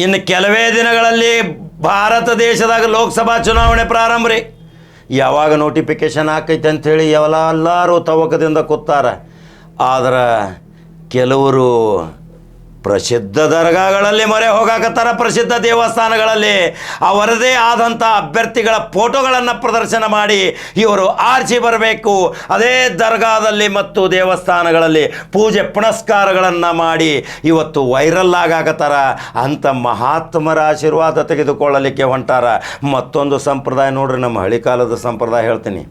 ಇನ್ನು ಕೆಲವೇ ದಿನಗಳಲ್ಲಿ ಭಾರತ ದೇಶದಾಗ ಲೋಕಸಭಾ ಚುನಾವಣೆ ಪ್ರಾರಂಭ ರೀ. ಯಾವಾಗ ನೋಟಿಫಿಕೇಶನ್ ಹಾಕೈತೆ ಅಂಥೇಳಿ ಎಲ್ಲ ಎಲ್ಲರೂ ತವಕದಿಂದ ಕೂತಾರ. ಆದ್ರೆ ಕೆಲವರು ಪ್ರಸಿದ್ಧ ದರ್ಗಾಗಳಲ್ಲಿ ಮೊರೆ ಹೋಗಾಕತ್ತಾರ ಪ್ರಸಿದ್ಧ ದೇವಸ್ಥಾನಗಳಲ್ಲಿ. ಅವರದೇ ಆದಂಥ ಅಭ್ಯರ್ಥಿಗಳ ಫೋಟೋಗಳನ್ನು ಪ್ರದರ್ಶನ ಮಾಡಿ ಇವರು ಆರ್ಚಿ ಬರಬೇಕು. ಅದೇ ದರ್ಗಾದಲ್ಲಿ ಮತ್ತು ದೇವಸ್ಥಾನಗಳಲ್ಲಿ ಪೂಜೆ ಪುನಸ್ಕಾರಗಳನ್ನು ಮಾಡಿ ಇವತ್ತು ವೈರಲ್ ಆಗಾಕತ್ತಾರ. ಅಂಥ ಮಹಾತ್ಮರ ಆಶೀರ್ವಾದ ತೆಗೆದುಕೊಳ್ಳಲಿಕ್ಕೆ ಹೊಂಟಾರ. ಮತ್ತೊಂದು ಸಂಪ್ರದಾಯ ನೋಡ್ರಿ, ನಮ್ಮ ಹಳಿಕಾಲದ ಸಂಪ್ರದಾಯ ಹೇಳ್ತೀನಿ.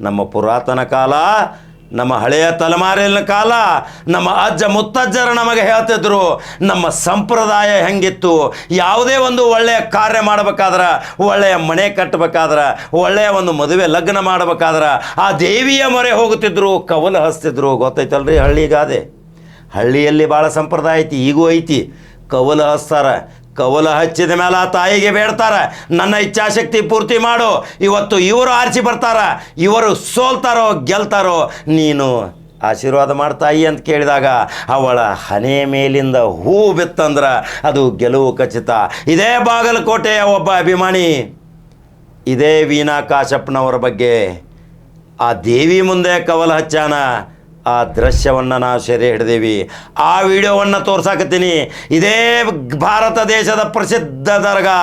ನಮ್ಮ ಪುರಾತನ ಕಾಲ ನಮ್ಮ ಹಳೆಯ ತಲೆಮಾರಿನ ಕಾಲ ನಮ್ಮ ಅಜ್ಜ ಮುತ್ತಜ್ಜರು ನಮಗೆ ಹೇಳ್ತಿದ್ರು, ನಮ್ಮ ಸಂಪ್ರದಾಯ ಹೆಂಗಿತ್ತು, ಯಾವುದೇ ಒಂದು ಒಳ್ಳೆಯ ಕಾರ್ಯ ಮಾಡಬೇಕಾದ್ರೆ, ಒಳ್ಳೆಯ ಮನೆ ಕಟ್ಟಬೇಕಾದ್ರೆ, ಒಳ್ಳೆಯ ಒಂದು ಮದುವೆ ಲಗ್ನ ಮಾಡಬೇಕಾದ್ರೆ, ಆ ದೇವಿಯ ಮೊರೆ ಹೋಗುತ್ತಿದ್ರು, ಕವಲು ಹಸ್ತಿದ್ರು ಗೊತ್ತೈತಲ್ರಿ ಹಳ್ಳಿಗಾದೆ ಹಳ್ಳಿಯಲ್ಲಿ ಭಾಳ ಸಂಪ್ರದಾಯ ಐತಿ, ಈಗೂ ಐತಿ. ಕವಲ ಹಚ್ತಾರ. ಕವಲ ಹಚ್ಚಿದ ಮೇಲೆ ಆ ತಾಯಿಗೆ ಬೇಡ್ತಾರೆ. ನನ್ನ ಇಚ್ಛಾಶಕ್ತಿ ಪೂರ್ತಿ ಮಾಡು. ಇವತ್ತು ಇವರು ಆರಿಸಿ ಬರ್ತಾರ. ಇವರು ಸೋಲ್ತಾರೋ, ಗೆಲ್ತಾರೋ, ನೀನು ಆಶೀರ್ವಾದ ಮಾಡ್ತಾಯಿ ಅಂತ ಕೇಳಿದಾಗ ಅವಳ ಹನೆ ಮೇಲಿಂದ ಹೂ ಬಿತ್ತಂದ್ರೆ ಅದು ಗೆಲುವು ಖಚಿತ. ಇದೇ ಬಾಗಲಕೋಟೆಯ ಒಬ್ಬ ಅಭಿಮಾನಿ, ಇದೇ ವೀಣಾ ಕಾಶಪ್ಪನವರ ಬಗ್ಗೆ ಆ ದೇವಿ ಮುಂದೆ ಕವಲ ಹಚ್ಚಾನ. ಆ ದೃಶ್ಯವನ್ನು ನಾವು ಸೆರೆ ಹಿಡಿದೀವಿ. ಆ ವಿಡಿಯೋವನ್ನು ತೋರ್ಸಾಕತ್ತೀನಿ. ಇದೇ ಭಾರತ ದೇಶದ ಪ್ರಸಿದ್ಧ ದರ್ಗಾ,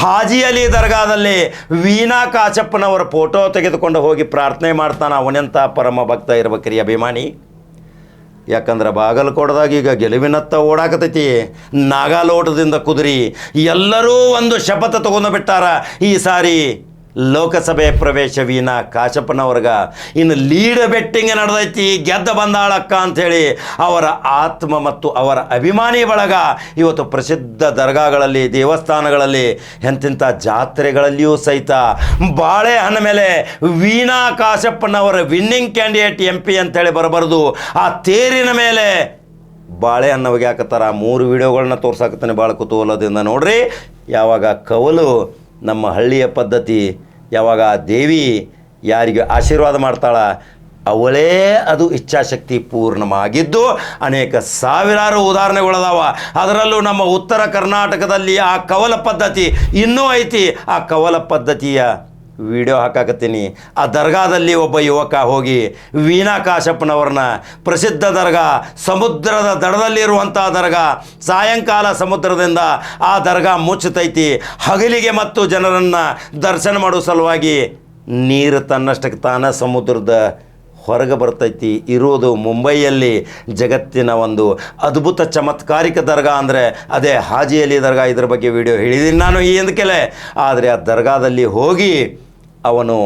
ಹಾಜಿ ಅಲಿ ದರ್ಗಾದಲ್ಲಿ ವೀಣಾ ಕಾಶಪ್ಪನವರ ಫೋಟೋ ತೆಗೆದುಕೊಂಡು ಹೋಗಿ ಪ್ರಾರ್ಥನೆ ಮಾಡ್ತಾನೆ ಅವನೆಂಥ ಪರಮ ಭಕ್ತ ಇರ್ಬೇಕ್ರಿ ಅಭಿಮಾನಿ. ಯಾಕಂದ್ರೆ ಬಾಗಲಕೋಟದಾಗ ಈಗ ಗೆಲುವಿನತ್ತ ಓಡಾಕತೈತಿ. ನಾಗಾಲೋಟದಿಂದ ಕುದುರಿ ಎಲ್ಲರೂ ಒಂದು ಶಪಥ ತಗೊಂಡು ಬಿಟ್ಟಾರ ಈ ಸಾರಿ. ಲೋಕಸಭೆ ಪ್ರವೇಶ ವೀಣಾ ಕಾಶಪ್ಪನವ್ರಗ. ಇನ್ನು ಲೀಡ್ ಬೆಟ್ಟಿಂಗ್ ನಡೆದೈತಿ, ಗೆದ್ದ ಬಂದಾಳಕ್ಕ ಅಂಥೇಳಿ ಅವರ ಆತ್ಮ ಮತ್ತು ಅವರ ಅಭಿಮಾನಿ ಬಳಗ ಇವತ್ತು ಪ್ರಸಿದ್ಧ ದರ್ಗಾಗಳಲ್ಲಿ, ದೇವಸ್ಥಾನಗಳಲ್ಲಿ, ಎಂತಿಂಥ ಜಾತ್ರೆಗಳಲ್ಲಿಯೂ ಸಹಿತ ಬಾಳೆಹಣ್ಣ ಮೇಲೆ Veena Kashappanavar winning candidate M P ಅಂತೇಳಿ ಬರಬಾರ್ದು. ಆ ತೇರಿನ ಮೇಲೆ ಬಾಳೆಹಣ್ಣು ಒಗ್ಯಾಕತ್ತಾರ. ಮೂರು ವಿಡಿಯೋಗಳನ್ನ ತೋರ್ಸಾಕತ್ತಾನೆ ಭಾಳ ಕುತೂಹಲದಿಂದ ನೋಡ್ರಿ. ಯಾವಾಗ ಕವಲು ನಮ್ಮ ಹಳ್ಳಿಯ ಪದ್ಧತಿ, ಯಾವಾಗ ದೇವಿ ಯಾರಿಗೆ ಆಶೀರ್ವಾದ ಮಾಡ್ತಾಳ, ಅವಳೇ ಅದು ಇಚ್ಛಾಶಕ್ತಿ ಪೂರ್ಣವಾಗಿದ್ದು ಅನೇಕ ಸಾವಿರಾರು ಉದಾಹರಣೆಗಳದಾವ. ಅದರಲ್ಲೂ ನಮ್ಮ ಉತ್ತರ ಕರ್ನಾಟಕದಲ್ಲಿ ಆ ಕವಲ ಪದ್ಧತಿ ಇನ್ನೂ ಐತಿ. ಆ ಕವಲ ಪದ್ಧತಿಯ ವಿಡಿಯೋ ಹಾಕಾಕತ್ತೀನಿ. ಆ ದರ್ಗಾದಲ್ಲಿ ಒಬ್ಬ ಯುವಕ ಹೋಗಿ ವೀಣಾ ಕಾಶಪ್ಪನವ್ರನ್ನ ಪ್ರಸಿದ್ಧ ದರ್ಗಾ, ಸಮುದ್ರದ ದಡದಲ್ಲಿರುವಂಥ ದರ್ಗಾ, ಸಾಯಂಕಾಲ ಸಮುದ್ರದಿಂದ ಆ ದರ್ಗಾ ಮುಚ್ಚುತ್ತೈತಿ ಹಗಲಿಗೆ ಮತ್ತು ಜನರನ್ನು ದರ್ಶನ ಮಾಡೋ ಸಲುವಾಗಿ ನೀರು ತನ್ನಷ್ಟಕ್ಕೆ ತಾನ ಸಮುದ್ರದ ಹೊರಗೆ ಬರ್ತೈತಿ. ಇರೋದು ಮುಂಬೈಯಲ್ಲಿ ಜಗತ್ತಿನ ಒಂದು ಅದ್ಭುತ ಚಮತ್ಕಾರಿಕ ದರ್ಗಾ ಅಂದರೆ ಅದೇ ಹಾಜಿಯಲ್ಲಿ ದರ್ಗಾ ಇದ್ರ ಬಗ್ಗೆ ವಿಡಿಯೋ ಹೇಳಿದ್ದೀನಿ ನಾನು ಈ ಎಂದಕೆಲೆ ಆದರೆ ಆ ದರ್ಗಾದಲ್ಲಿ ಹೋಗಿ ಅವನು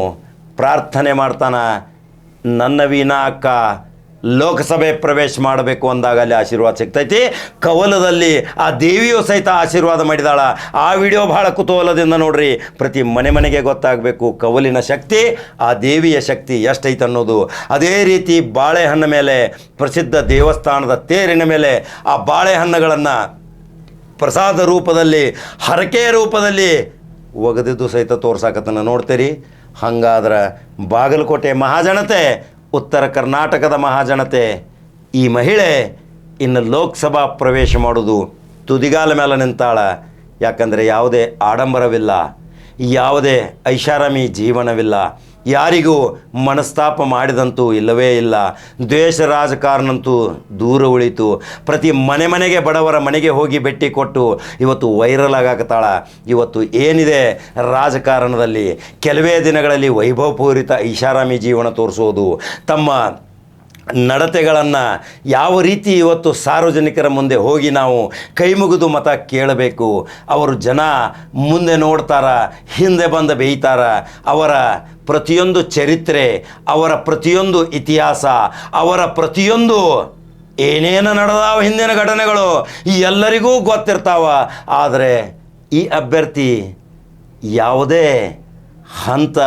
ಪ್ರಾರ್ಥನೆ ಮಾಡ್ತಾನ, ನನ್ನ ವೀನಾ ಅಕ್ಕ ಲೋಕಸಭೆ ಪ್ರವೇಶ ಮಾಡಬೇಕು ಅಂದಾಗ ಅಲ್ಲಿ ಆಶೀರ್ವಾದ ಸಿಗ್ತೈತಿ. ಕವಲದಲ್ಲಿ ಆ ದೇವಿಯು ಸಹಿತ ಆಶೀರ್ವಾದ ಮಾಡಿದಾಳ. ಆ ವಿಡಿಯೋ ಬಹಳ ಕುತೂಹಲದಿಂದ ನೋಡ್ರಿ. ಪ್ರತಿ ಮನೆ ಮನೆಗೆ ಗೊತ್ತಾಗಬೇಕು ಕವಲಿನ ಶಕ್ತಿ, ಆ ದೇವಿಯ ಶಕ್ತಿ ಎಷ್ಟೈತೆ ಅನ್ನೋದು. ಅದೇ ರೀತಿ ಬಾಳೆಹಣ್ಣ ಮೇಲೆ, ಪ್ರಸಿದ್ಧ ದೇವಸ್ಥಾನದ ತೇರಿನ ಮೇಲೆ ಆ ಬಾಳೆಹಣ್ಣುಗಳನ್ನು ಪ್ರಸಾದ ರೂಪದಲ್ಲಿ, ಹರಕೆ ರೂಪದಲ್ಲಿ ಒಗೆದಿದ್ದು ಸಹಿತ ತೋರ್ಸಾಕತ್ತನ್ನು ನೋಡ್ತೀರಿ. ಹಂಗಾದ್ರೆ ಬಾಗಲಕೋಟೆ ಮಹಾಜನತೆ ಉತ್ತರ ಕರ್ನಾಟಕದ ಮಹಾಜನತೆ, ಈ ಮಹಿಳೆ ಇನ್ನು ಲೋಕಸಭಾ ಪ್ರವೇಶ ಮಾಡೋದು ತುದಿಗಾಲ ಮೇಲೆ ನಿಂತಾಳ. ಯಾಕಂದರೆ ಯಾವುದೇ ಆಡಂಬರವಿಲ್ಲ, ಯಾವುದೇ ಐಷಾರಾಮಿ ಜೀವನವಿಲ್ಲ. ಯಾರಿಗೂ ಮನಸ್ತಾಪ ಮಾಡಿದಂತೂ ಇಲ್ಲವೇ ಇಲ್ಲ. ದ್ವೇಷ ರಾಜಕಾರಣಂತೂ ದೂರ ಉಳಿತು. ಪ್ರತಿ ಮನೆ ಮನೆಗೆ ಬಡವರ ಮನೆಗೆ ಹೋಗಿ ಭೇಟಿ ಕೊಟ್ಟು ಇವತ್ತು ವೈರಲ್ ಆಗಾಕತ್ತಾಳ. ಇವತ್ತು ಏನಿದೆ ರಾಜಕಾರಣದಲ್ಲಿ? ಕೆಲವೇ ದಿನಗಳಲ್ಲಿ ವೈಭವಪೂರಿತ ಐಷಾರಾಮಿ ಜೀವನ ತೋರಿಸೋದು. ತಮ್ಮ ನಡತೆಗಳನ್ನು ಯಾವ ರೀತಿ ಇವತ್ತು ಸಾರ್ವಜನಿಕರ ಮುಂದೆ ಹೋಗಿ ನಾವು ಕೈ ಮುಗಿದು ಮತ ಕೇಳಬೇಕು? ಅವರು ಜನ ಮುಂದೆ ನೋಡ್ತಾರ, ಹಿಂದೆ ಬಂದು ಬೇಯ್ತಾರ? ಅವರ ಪ್ರತಿಯೊಂದು ಚರಿತ್ರೆ, ಅವರ ಪ್ರತಿಯೊಂದು ಇತಿಹಾಸ, ಅವರ ಪ್ರತಿಯೊಂದು ಏನೇನು ನಡೆದಾವ ಹಿಂದಿನ ಘಟನೆಗಳು ಎಲ್ಲರಿಗೂ ಗೊತ್ತಿರ್ತಾವ. ಆದರೆ ಈ ಅಭ್ಯರ್ಥಿ ಯಾವುದೇ ಹಂತ,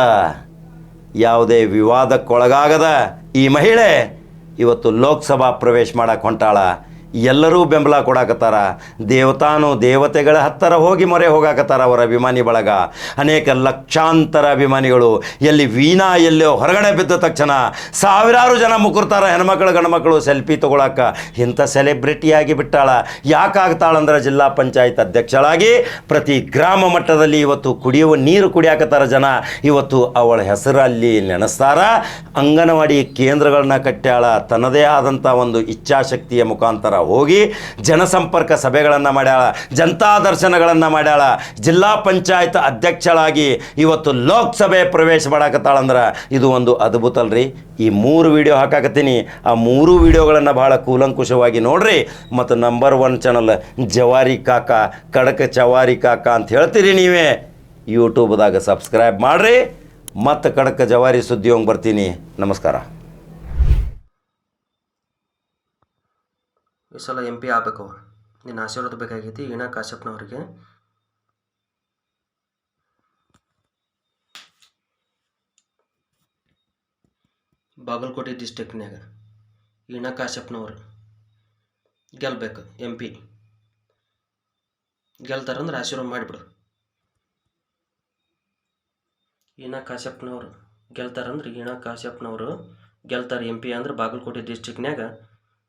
ಯಾವುದೇ ವಿವಾದಕ್ಕೊಳಗಾಗದ ಈ ಮಹಿಳೆ ಇವತ್ತು ಲೋಕಸಭಾ ಪ್ರವೇಶ ಮಾಡಕ್ಕೆ ಹೊಂಟಾಳ. ಎಲ್ಲರೂ ಬೆಂಬಲ ಕೊಡಾಕತ್ತಾರ. ದೇವತಾನು ದೇವತೆಗಳ ಹತ್ತಿರ ಹೋಗಿ ಮೊರೆ ಹೋಗಾಕತ್ತಾರ ಅವರ ಅಭಿಮಾನಿ ಬಳಗ. ಅನೇಕ ಲಕ್ಷಾಂತರ ಅಭಿಮಾನಿಗಳು ಎಲ್ಲಿ ವೀಣಾ ಎಲ್ಲೋ ಹೊರಗಡೆ ಬಿದ್ದ ತಕ್ಷಣ ಸಾವಿರಾರು ಜನ ಮುಕುರ್ತಾರ ಹೆಣ್ಮಕ್ಳು, ಗಂಡ್ಮಕ್ಳು ಸೆಲ್ಫಿ ತಗೊಳಕ. ಇಂಥ ಸೆಲೆಬ್ರಿಟಿಯಾಗಿ ಬಿಟ್ಟಾಳ. ಯಾಕಾಗ್ತಾಳಂದ್ರೆ ಜಿಲ್ಲಾ ಪಂಚಾಯತ್ ಅಧ್ಯಕ್ಷಳಾಗಿ. ಪ್ರತಿ ಗ್ರಾಮ ಮಟ್ಟದಲ್ಲಿ ಇವತ್ತು ಕುಡಿಯುವ ನೀರು ಕುಡಿಯಾಕತ್ತಾರ ಜನ. ಇವತ್ತು ಅವಳ ಹೆಸರಲ್ಲಿ ನೆನೆಸ್ತಾರ. ಅಂಗನವಾಡಿ ಕೇಂದ್ರಗಳನ್ನ ಕಟ್ಟ್ಯಾಳ. ತನ್ನದೇ ಆದಂಥ ಒಂದು ಇಚ್ಛಾಶಕ್ತಿಯ ಮುಖಾಂತರ ಹೋಗಿ ಜನಸಂಪರ್ಕ ಸಭೆಗಳನ್ನು ಮಾಡ್ಯಾಳ, ಜನತಾ ದರ್ಶನಗಳನ್ನು ಮಾಡ್ಯಾಳ, ಜಿಲ್ಲಾ ಪಂಚಾಯತ್ ಅಧ್ಯಕ್ಷಳಾಗಿ ಇವತ್ತು ಲೋಕಸಭೆ ಪ್ರವೇಶ ಮಾಡಾಕತ್ತಾಳಂದ್ರೆ ಇದು ಒಂದು ಅದ್ಭುತ ಅಲ್ರಿ ಈ ಮೂರು ವಿಡಿಯೋ ಹಾಕಾಕತ್ತೀನಿ. ಆ ಮೂರು ವಿಡಿಯೋಗಳನ್ನು ಭಾಳ ಕೂಲಂಕುಷವಾಗಿ ನೋಡ್ರಿ. ಮತ್ತು ನಂಬರ್ ಒನ್ ಚಾನಲ್ ಜವಾರಿ ಕಾಕ, ಕಡಕ ಚವಾರಿ ಕಾಕ ಅಂತ ಹೇಳ್ತೀರಿ ನೀವೇ. ಯೂಟ್ಯೂಬ್ದಾಗ ಸಬ್ಸ್ಕ್ರೈಬ್ ಮಾಡಿರಿ. ಮತ್ತು ಕಡಕ ಜವಾರಿ ಸುದ್ದಿ ಹೋಗಿ ಬರ್ತೀನಿ. ನಮಸ್ಕಾರ. ಈ ಸಲ ಎಂ ಪಿ ಆಗಬೇಕು. ನಿನ್ನ ಆಶೀರ್ವಾದ ಬೇಕಾಗೈತಿ, ವೀಣಾ ಕಾಶ್ಯಪ್ನವ್ರಿಗೆ. ಬಾಗಲಕೋಟೆ ಡಿಸ್ಟಿಕ್ನ್ಯಾಗ ವೀಣಾ ಕಾಶ್ಯಪ್ನವ್ರು ಗೆಲ್ಬೇಕು ಎಂ ಪಿ. ಗೆಲ್ತಾರಂದ್ರೆ ಆಶೀರ್ವಾದ ಮಾಡಿಬಿಡು. ವೀಣಾ ಕಾಶ್ಯಪ್ನವ್ರು ಗೆಲ್ತಾರಂದ್ರೆ ವೀಣಾ ಕಾಶ್ಯಪ್ನವರು ಗೆಲ್ತಾರೆ ಎಂ ಪಿ ಅಂದ್ರೆ ಬಾಗಲಕೋಟೆ ಡಿಸ್ಟಿಕ್ನ್ಯಾಗ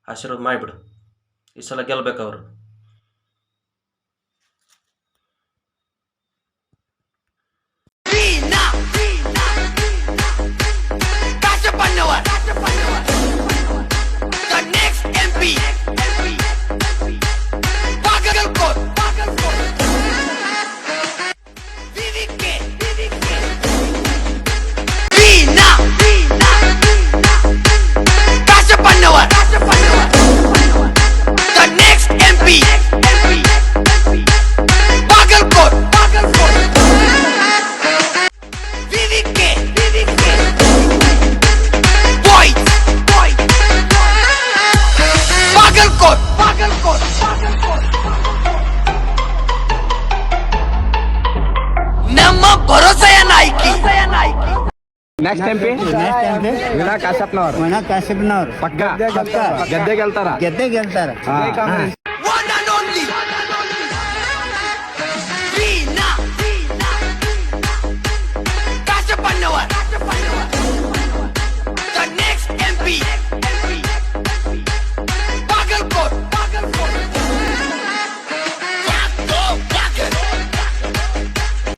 ಆಶೀರ್ವಾದ ಮಾಡಿಬಿಡು. ಈ ಸಲ ಗೆಲ್ಬೇಕು ಅವರು. ನೆಕ್ಸ್ಟ್ ಎಂ ಪಿ ವೀಣಾ ಕಾಶ್ಯಪ್ನವ್ರು ಮಣ ಕಾಶ್ಯಪ್ನವ್ರು ಪಕ್ಕ ಗೆದ್ದೆ ಗೆಲ್ತಾರ ಗೆದ್ದೆ ಗೆಲ್ತಾರ ಹಾ.